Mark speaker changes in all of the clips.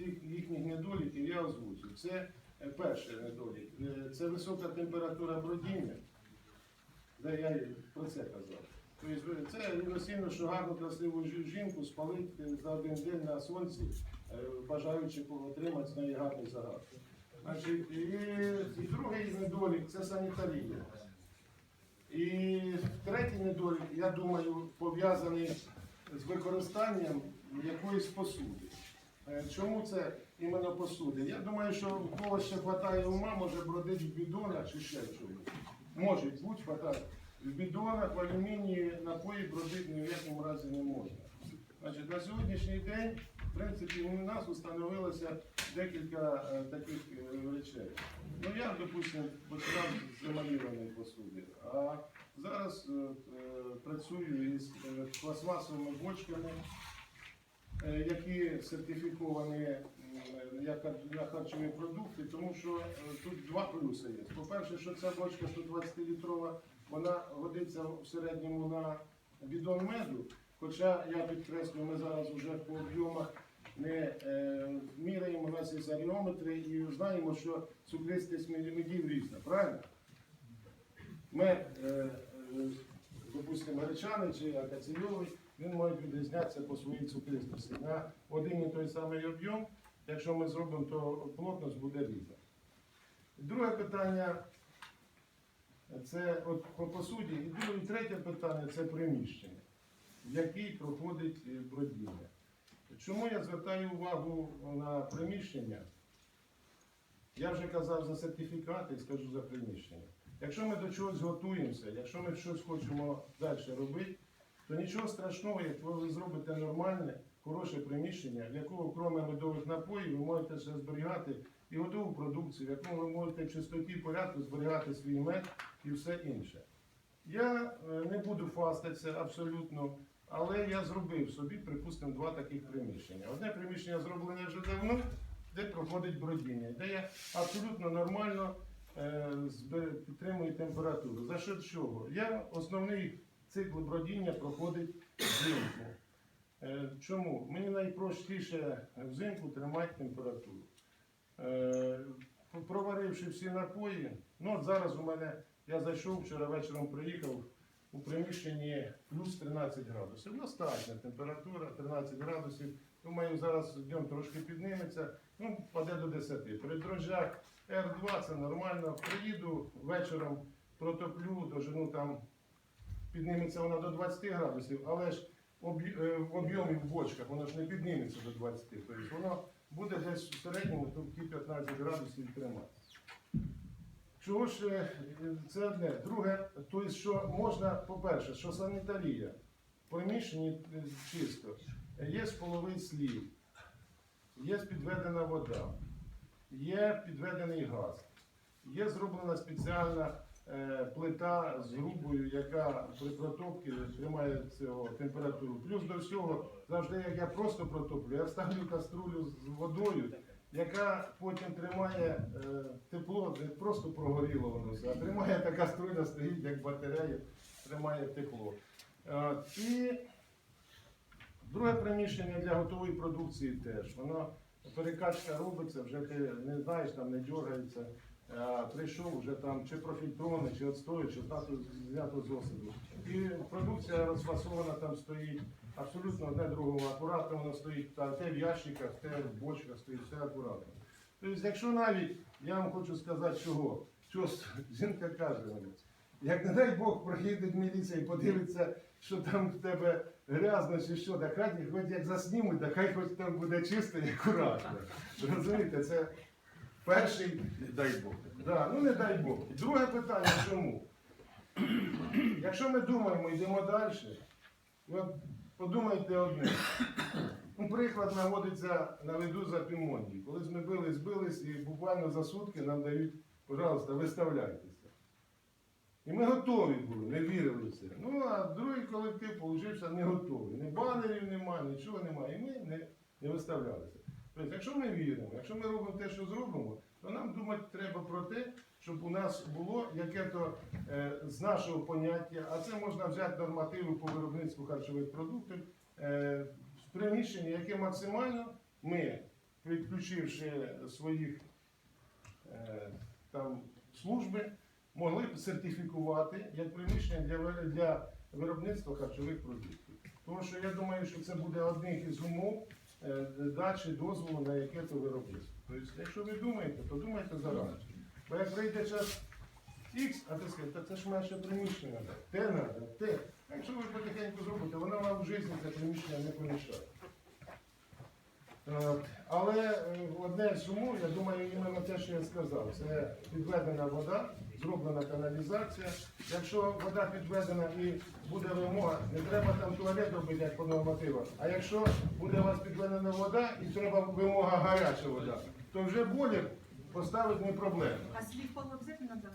Speaker 1: цих їхніх недоліків я озвучу. Це е, перший недолік. Е, Це висока температура бродіння, де я про це казав. Тобто це рівноцінно, що гарну красиву жінку спалити за один день на сонці, е, бажаючи отримати з неї гарний загад. Значить, і, і другий недолік це санітарія. І третій недолік, я думаю, пов'язаний з використанням якоїсь посуди. Е, Чому це іменно посуди? Я думаю, що в кого ще вистачає ума, може бродити в бідонах чи ще в чомусь. Може бути хватає. В бідонах, в алюмінії напої бродити ні в якому разі не можна. Значить, на сьогоднішній день, в принципі, у нас установилося декілька е, таких е, речей. Ну я, допустимо, починав з емалірованої посуди, а зараз е, е, працюю із е, пластмасовими бочками, які сертифіковані як на харчові продукти, тому що е, тут два плюси є. По-перше, що ця бочка 120-літрова, вона годиться в середньому на бідон меду. Хоча я підкреслюю, ми зараз вже по об'ємах не е, міряємо, у нас є і знаємо, що цукристість медів різна, правильно? Е, е, допустимо, гречаний чи акаційовий, він може відрізнятися по своїй цукристості. На один і той самий об'єм, якщо ми зробимо, то плотність буде різна. Друге питання це от по посуді. І друге, третє питання це приміщення, в якій проходить е, бродіння. Чому я звертаю увагу на приміщення? Я вже казав за сертифікати і скажу за приміщення. Якщо ми до чогось готуємося, якщо ми щось хочемо далі робити, то нічого страшного, як ви зробите нормальне, хороше приміщення, в якого, крім медових напоїв, ви можете ще зберігати і готову продукцію, в якому ви можете в чистоті порядку зберігати свій мед і все інше. Я е, не буду фастатися абсолютно, але я зробив собі, припустимо, два таких приміщення. Одне приміщення зроблене вже давно, де проходить бродіння, де я абсолютно нормально е, підтримую температуру. За що чого? Я основний цикл бродіння проходить взимку. Е, Чому? Мені найпростіше взимку тримати температуру. Е, Проваривши всі напої, ну от зараз у мене, я зайшов вчора вечором приїхав у приміщенні плюс 13 градусів. Достатня температура 13 градусів. Думаю, зараз днем трошки підніметься, ну, паде до 10. При дрожжах R2 це нормально. Приїду вечором, протоплю, дожину там, підніметься вона до 20 градусів, але ж е, в об'ємі в бочках воно ж не підніметься до 20. Тобто воно буде десь в середньому тобто 15 градусів тримати. Чого ж е, це одне? Друге, тобто, що можна, по-перше, що санітарія в приміщенні е, чисто, є половий слів, є підведена вода, є підведений газ, є зроблена спеціальна плита з грубою, яка при протопці тримає цього температуру. Плюс до всього, завжди як я просто протоплю, я ставлю каструлю з водою, яка потім тримає е, тепло, не просто прогоріло воно все, а тримає така струйна стоїть, як батарея, тримає тепло. Е, і друге приміщення для готової продукції теж. Воно перекачка робиться, вже ти не знаєш, там не дергається. Прийшов вже там чи профільтрований, чи відстоює, чи знято, знято з осаду. І продукція розфасована там стоїть абсолютно одне другого акуратно воно стоїть, та те в ящиках, те в бочках стоїть, все акуратно. Тобто, якщо навіть, я вам хочу сказати, чого, що жінка каже як не дай Бог проїде міліція і подивиться, що там в тебе грязно чи що, так хоч як заснімуть, так хай хоч там буде чисто і акуратно. Розумієте, це перший,
Speaker 2: Не дай Бог.
Speaker 1: Да, ну не дай Бог. Друге питання чому? Якщо ми думаємо, йдемо далі, ви от подумайте одне. Ну, приклад наводиться на виду за Пімонді. Коли ми били, збились і буквально за сутки нам дають, пожалуйста, виставляйтеся. І ми готові були, не вірили в це. Ну, а другий колектив получився не готовий. Ні банерів немає, нічого немає. І ми не, не виставлялися. Тобто, якщо ми віримо, якщо ми робимо те, що зробимо, то нам думати треба про те, щоб у нас було яке-то е, з нашого поняття, а це можна взяти нормативи по виробництву харчових продуктів, е, приміщення, яке максимально ми підключивши своїх е, там служби, могли б сертифікувати як приміщення для, для виробництва харчових продуктів. Тому що я думаю, що це буде одних із умов дачі дозволу на яке то виробництво. Тобто, якщо ви думаєте, то думайте зарані. Бо як прийде час Х, а ти скажеш, та це ж наше приміщення, те треба, те. А Якщо ви потихеньку зробите, воно вам в житті це приміщення не помішає. От. Але е, одне умов, я думаю, іменно те, що я сказав, це підведена вода, зроблена каналізація. Якщо вода підведена і буде вимога, не треба там туалет робити, як по нормативах. А якщо буде у вас підведена вода і треба вимога гаряча вода, то вже бойлер поставити не проблема.
Speaker 2: А слив пол обязательно надо?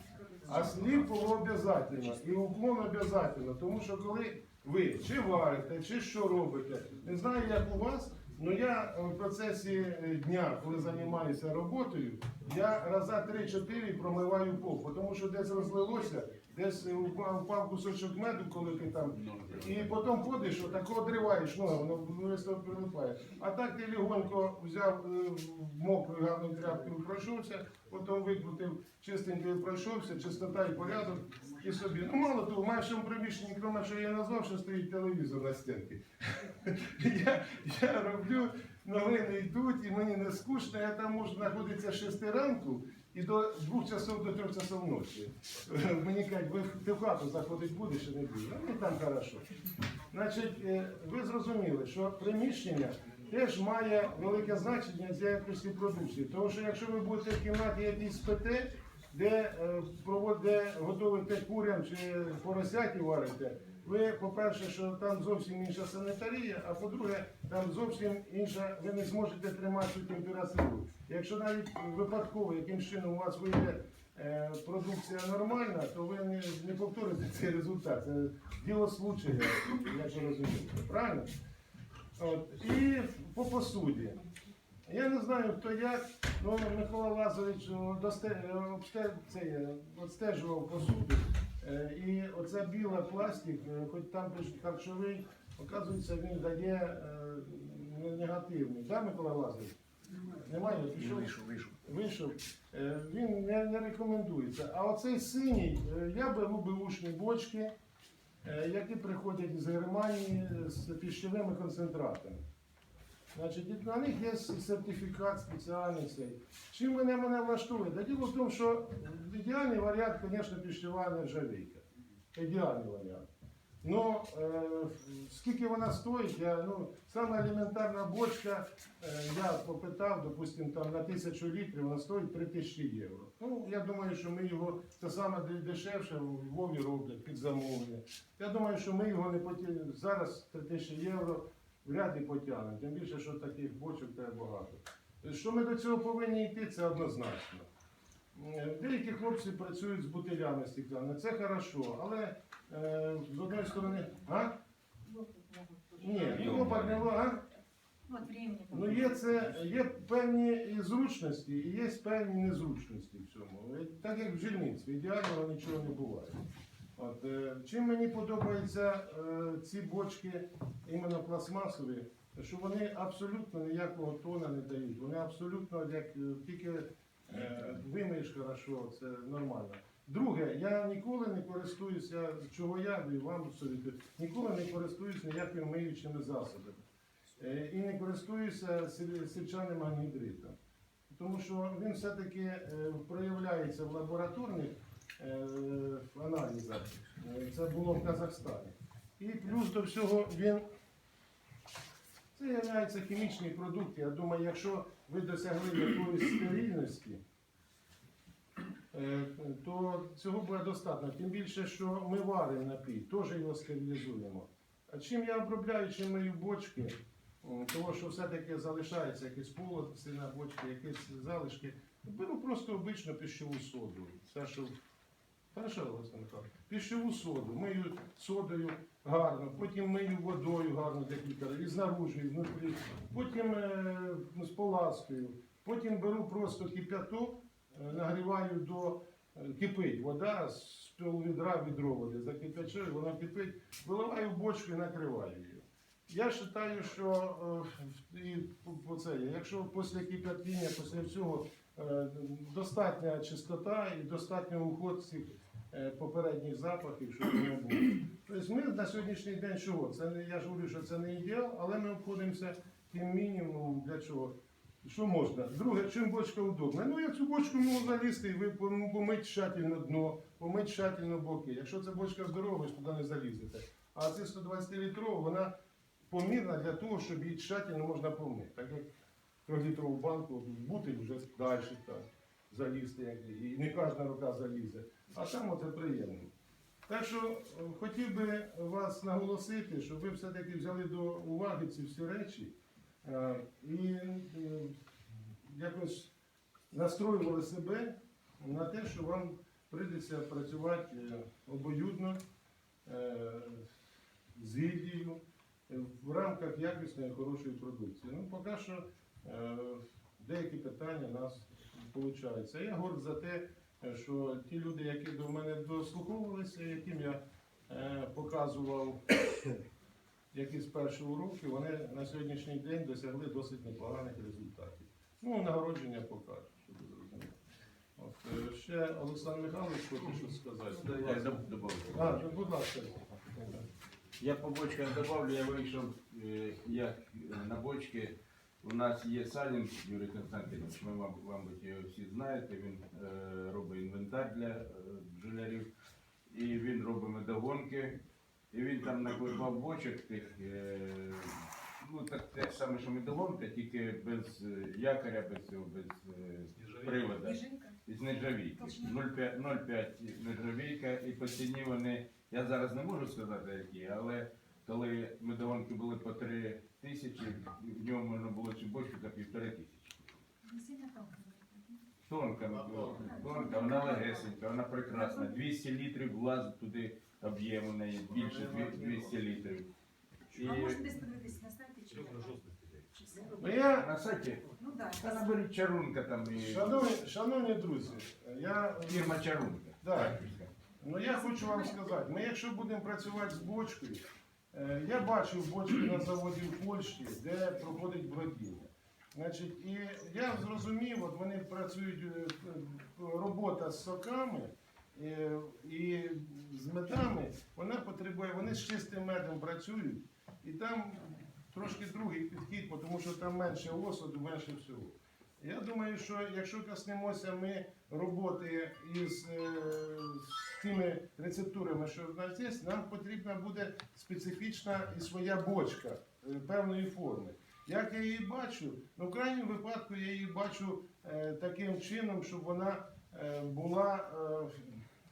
Speaker 1: А слів було обов'язково і уклон обов'язково, тому що коли ви чи варите, чи що робите, не знаю, як у вас, але я в процесі е, дня, коли займаюся роботою, я раза 3-4 промиваю пол, тому що десь розлилося, десь упав, упав кусочок меду, коли ти там, і потім ходиш, отако одриваєш ноги, воно високо прилипає. А так ти легонько взяв е, мокрою гарною тряпкою, пройшовся, потім викрутив чистенько пройшовся, чистота і порядок, і собі. Ну мало того, в нашому приміщенні, крім що я назвав, що стоїть телевізор на стінці. Я, я роблю, новини йдуть, і мені не скучно, я там можу знаходитися з 6 ранку і до 2 часов до 3 часов ночі. Мені кажуть, ви ти в хату заходити будеш чи не будеш? Ну там хорошо. Значить, е, ви зрозуміли, що приміщення теж має велике значення для якості продукції. Тому що якщо ви будете в кімнаті якійсь спите, де, е, де готуєте курям чи поросяті варите, ви, по-перше, що там зовсім інша санітарія, а по-друге, там зовсім інша, ви не зможете тримати цю температуру. Якщо навіть випадково яким чином у вас вийде е, продукція нормальна, то ви не, не повторите цей результат. Це діло случая, як розумієте. Правильно? От. І по посуді. Я не знаю, хто як, але Микола Лазович е, обсте- це, е, посуду. Е, І оця біла пластик, е, хоч там пишуть харчовий, оказується, він дає е, негативний. Так, Микола Лазович? Немає? Пішов? Вийшов. Е, Він не, не рекомендується. А оцей синій, я беру беушні бочки, е, які приходять з Германії з піщовими концентратами. Значить, на них є сертифікат спеціальний цей. Чим мене мене влаштує? Да діло в тому, що ідеальний варіант, звісно, піщова нержавійка. Ідеальний варіант. Ну, е, скільки вона стоїть, я, ну, саме елементарна бочка, е, я попитав, допустим, там на тисячу літрів, вона стоїть 3000 євро. Ну, я думаю, що ми його, це саме дешевше, в Львові роблять під замовлення. Я думаю, що ми його не потягнемо. Зараз 3000 євро вряд і потягнемо. Тим більше, що таких бочок треба багато. Що ми до цього повинні йти, це однозначно. Деякі хлопці працюють з бутилями стеклянними, це хорошо, але е, з одної сторони, а? Ні, хлопок не а?
Speaker 2: Ну.
Speaker 1: Ну є це є певні і зручності, і є певні незручності в цьому. Е, Так як в жильництві, ідеального нічого не буває. От, е, чим мені подобаються е, ці бочки, іменно пластмасові, що вони абсолютно ніякого тона не дають. Вони абсолютно як е, тільки е, вимиєш хорошо, це нормально. Друге, я ніколи не користуюся, чого я і вам совітую, ніколи не користуюся ніякими миючими засобами. Е, І не користуюся сіль- сільчаним ангідритом. Тому що він все-таки е, проявляється в лабораторних. Е, Це було в Казахстані. І плюс до всього він. Це є хімічний продукт. Я думаю, якщо ви досягли якоїсь стерильності, е, то цього буде достатньо. Тим більше, що ми варимо напій, теж його стерилізуємо. А чим я обробляю, чим мию бочки, тому що все-таки залишається якісь полоси на бочки, якісь залишки. Беру просто обичну піщову соду. Це що Хорошо, Олександр. Піщову соду, мию содою гарно, потім мию водою гарно декілька разів, і знаружи, і внутрі, потім е, ну, з поласкою, потім беру просто кип'яток, е, нагріваю до е, кипить вода з піввідра відро води, закипячаю, вона кипить, виливаю в бочку і накриваю її. Я вважаю, що е, і по- це, якщо після кипятіння, після всього е, достатня чистота і достатньо уход цих попередніх запахів, щоб не було. Тобто ми на сьогоднішній день чого? Це не я ж говорю, що це не ідеал, але ми обходимося тим мінімумом для чого. Що можна? Друге, чим бочка удобна? Ну, я цю бочку можу залізти і ви пом- помить тщательно дно, помить тщательно боки. Якщо це бочка здорова, ви туди не залізете. А це 120 літрова, вона помірна для того, щоб її тщательно можна помити. Так як 3-літрову банку бути вже далі так, залізти, і не кожна рука залізе. А там оце приємно. Так що е, хотів би вас наголосити, щоб ви все-таки взяли до уваги ці всі речі е, і е, якось настроювали себе на те, що вам прийдеться працювати обоюдно, з гільдією, в рамках якісної хорошої продукції. Ну, поки що деякі питання у нас виходить. Я горд за те, що ті люди, які до мене дослуховувалися, яким я е, показував якісь перші уроки, вони на сьогоднішній день досягли досить непоганих результатів. Ну, нагородження покаже, щоб ви зрозуміли. От, е, ще Олександр Михайлович хоче щось сказати.
Speaker 3: Я доб- добавлю.
Speaker 1: А, ну, будь ласка.
Speaker 3: Я по бочкам добавлю, я вийшов е, як е, на бочки. У нас є Салін Юрій Константинович, ви, мабуть, його всі знаєте, він е, робить інвентар для е, бджолярів. І він робить медогонки. І він там наклепав бочок тих, е, ну так те ж саме, що медогонка, тільки без е, якоря, без цього, без е, привода.
Speaker 2: Біжинка.
Speaker 3: Із нержавійки.
Speaker 2: Точно.
Speaker 3: 0,5 0,5 нержавійка і по ціні вони, я зараз не можу сказати які, але коли медогонки були по 3 тисячі, в ньому можна було цю бочку за півтори тисячі. Тонка, тонка, вона легесенька, вона прекрасна. 200 літрів влазить туди об'єм у неї, більше 200 літрів. І
Speaker 2: А можна десь подивитися на сайті чи? Чи?
Speaker 1: Ну, я,
Speaker 3: на сайті,
Speaker 2: Ну так.
Speaker 3: та наберіть чарунка там і
Speaker 1: шановні, шановні друзі, я
Speaker 3: фірма чарунка.
Speaker 1: Да. Ну я хочу вам сказати, ми якщо будемо працювати з бочкою, я бачив бочки на заводі в Польщі, де проходить бродіння. Значить, і я зрозумів, от вони працюють е, е, робота з соками е, і з медами, вона потребує, вони з чистим медом працюють, і там трошки другий підхід, тому що там менше осаду, менше всього. Я думаю, що якщо коснемося ми роботи із е, з тими рецептурами, що в нас є, нам потрібна буде специфічна і своя бочка е, певної форми. Як я її бачу, ну в крайньому випадку я її бачу е, таким чином, щоб вона була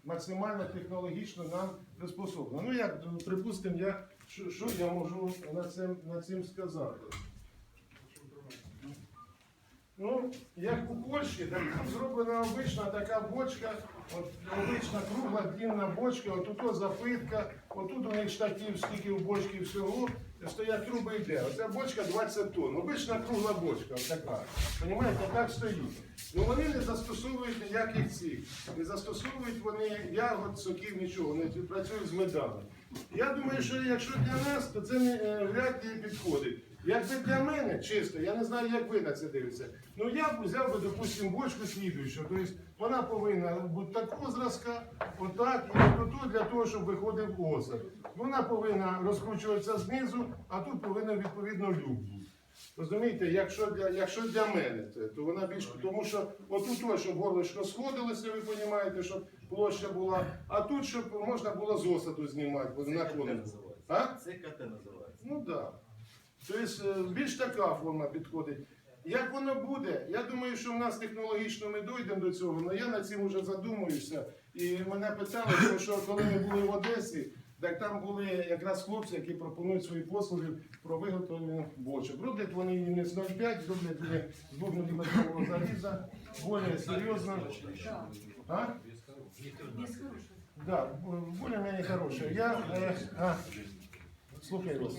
Speaker 1: максимально технологічно нам приспособлена. Ну як, ну, припустимо, я що, що я можу на цим, на цим сказати? Ну, як у Польщі, так там зроблена обична така бочка, от обична кругла длинна бочка, от тут запитка, отут у них штатів, скільки в бочці всього, стоять труби йде. Оця бочка 20 тонн. Обична кругла бочка, така. Понімаєте, так стоїть. Ну вони не застосовують ніяких цих. Не застосовують вони ягод, соків, нічого. Вони працюють з медами. Я думаю, що якщо для нас, то це не, е, вряд ли підходить. Якби для мене, чисто, я не знаю, як ви на це дивитеся. Ну я б взяв би, допустимо, бочку слідуючу. Тобто вона повинна бути такого зразка, отак, і отут для того, щоб виходив осад. Вона повинна розкручуватися знизу, а тут повинен відповідно люк бути. Розумієте, якщо для, якщо для мене, то вона більш тому, що отут, ось, щоб горлишко сходилося, ви розумієте, щоб площа була, а тут, щоб можна було з осаду знімати, бо наклонено.
Speaker 4: Це КТ називається.
Speaker 1: Ну так. Да. Тобто е, більш така форма підходить. Як воно буде? Я думаю, що в нас технологічно ми дійдемо до цього, але я над цим вже задумуюся. І мене питали, що коли ми були в Одесі, так там були якраз хлопці, які пропонують свої послуги про виготовлення бочок. Роблять вони не з 0,5, роблять вони з 2 мм заліза, більш серйозно. А? Да, более-менее хороше. Я, е, а, слухай вас.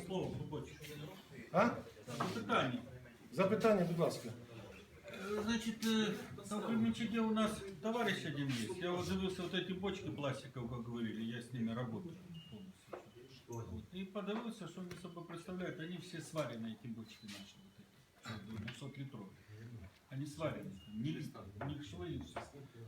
Speaker 1: А?
Speaker 5: Запитання.
Speaker 1: Запитання, будь ласка.
Speaker 5: Е, Значит, э, там Кременчуге у нас товарищ один есть. Я вот дивился вот эти бочки пластиковые, как говорили, я с ними работаю полностью. И подивився, що вони собою представляють. Они все сварены, эти бочки наши. Вот эти, 200 литровые. Они сварены. Не, не все.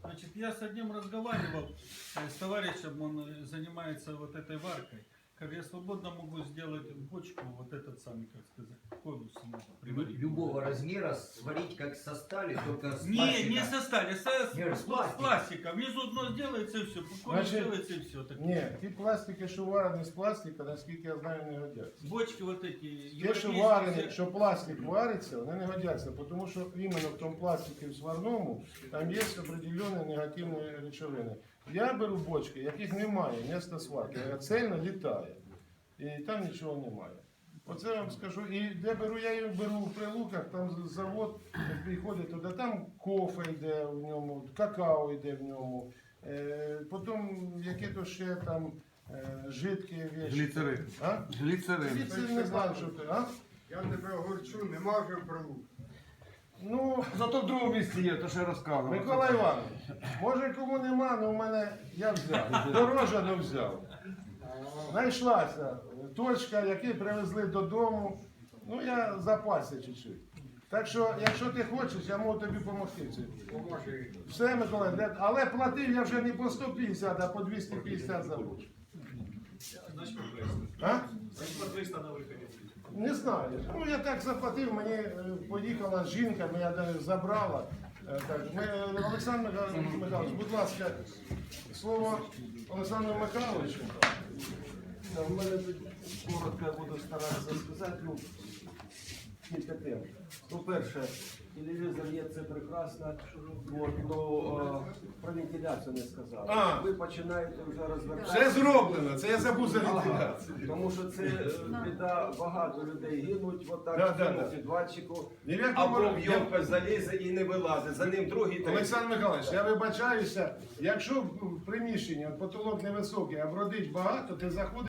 Speaker 5: Значит, я с одним разговаривал, э, с товарищем, он э, занимается вот этой варкой. Как я свободно могу сделать бочку, вот этот самый, как сказать, конус надо приварить.
Speaker 4: Любого размера сварить как со стали, только с
Speaker 5: Не,
Speaker 4: пластика.
Speaker 5: не со стали, со, с,
Speaker 4: Не, с
Speaker 5: с
Speaker 4: пластика.
Speaker 5: пластика. Внизу дно сделается и все, конус
Speaker 1: Значит,
Speaker 5: делается и все.
Speaker 1: Ні, ті пластики, що варені з пластика, наскільки я знаю, не годяться.
Speaker 5: Бочки вот эти.
Speaker 1: Те, що
Speaker 5: европейские
Speaker 1: варені,
Speaker 5: все-
Speaker 1: що пластик вариться, вони не годяться, тому що іменно в тому пластику в сварному там є определені негативні речовини. Я беру бочки, яких немає, місто сварки, а цельно літає. І там нічого немає. Оце я вам скажу. І де беру, я її беру в прилуках, там завод приходить туди, там кофе йде в ньому, какао йде в ньому. Е, потім які то ще там е, жидкі речі.
Speaker 6: Гліцерин.
Speaker 1: А?
Speaker 6: Гліцерин.
Speaker 1: Гліцерин не знаю, що ти, а?
Speaker 6: Я тебе горчу, нема вже прилук.
Speaker 1: Ну,
Speaker 6: Зато в другому місці є, то я розказував.
Speaker 1: Микола Іванович, може кому нема, але у мене я взяв. Дорожа не взяв. Знайшлася точка, яку привезли додому. Ну, я запасся чуть-чуть. Так що, якщо ти хочеш, я можу тобі допомогти. в. Все, Микола, для- але платив я вже не по 150, а по 250 за луч. А? Не знаю. Ну я так заплатив, мені е, поїхала жінка, мене забрала. Е, е, Олександр Михайлович, будь ласка, слово Олександру Михайловичу. У мене тут коротко буду старатися сказати. Ну, кілька тем. По-перше, телевізор є це прекрасно. От, ну, е, про вентиляцію не сказав.
Speaker 7: А.
Speaker 1: Ви починаєте вже
Speaker 7: Все
Speaker 1: розвертати.
Speaker 7: зроблено, це я забув за
Speaker 1: Ага.
Speaker 7: вентиляцію.
Speaker 1: Тому що це е, біда, багато людей гинуть отак
Speaker 7: Да,
Speaker 1: в
Speaker 7: да, да.
Speaker 1: підвальчику.
Speaker 7: В якому
Speaker 1: Або
Speaker 7: разі.
Speaker 1: в ємкость залізе і не вилазить. За ним другий третій.
Speaker 7: Олександр Михайлович, я вибачаюся, якщо в приміщенні потолок невисокий, а бродить багато, ти заходиш.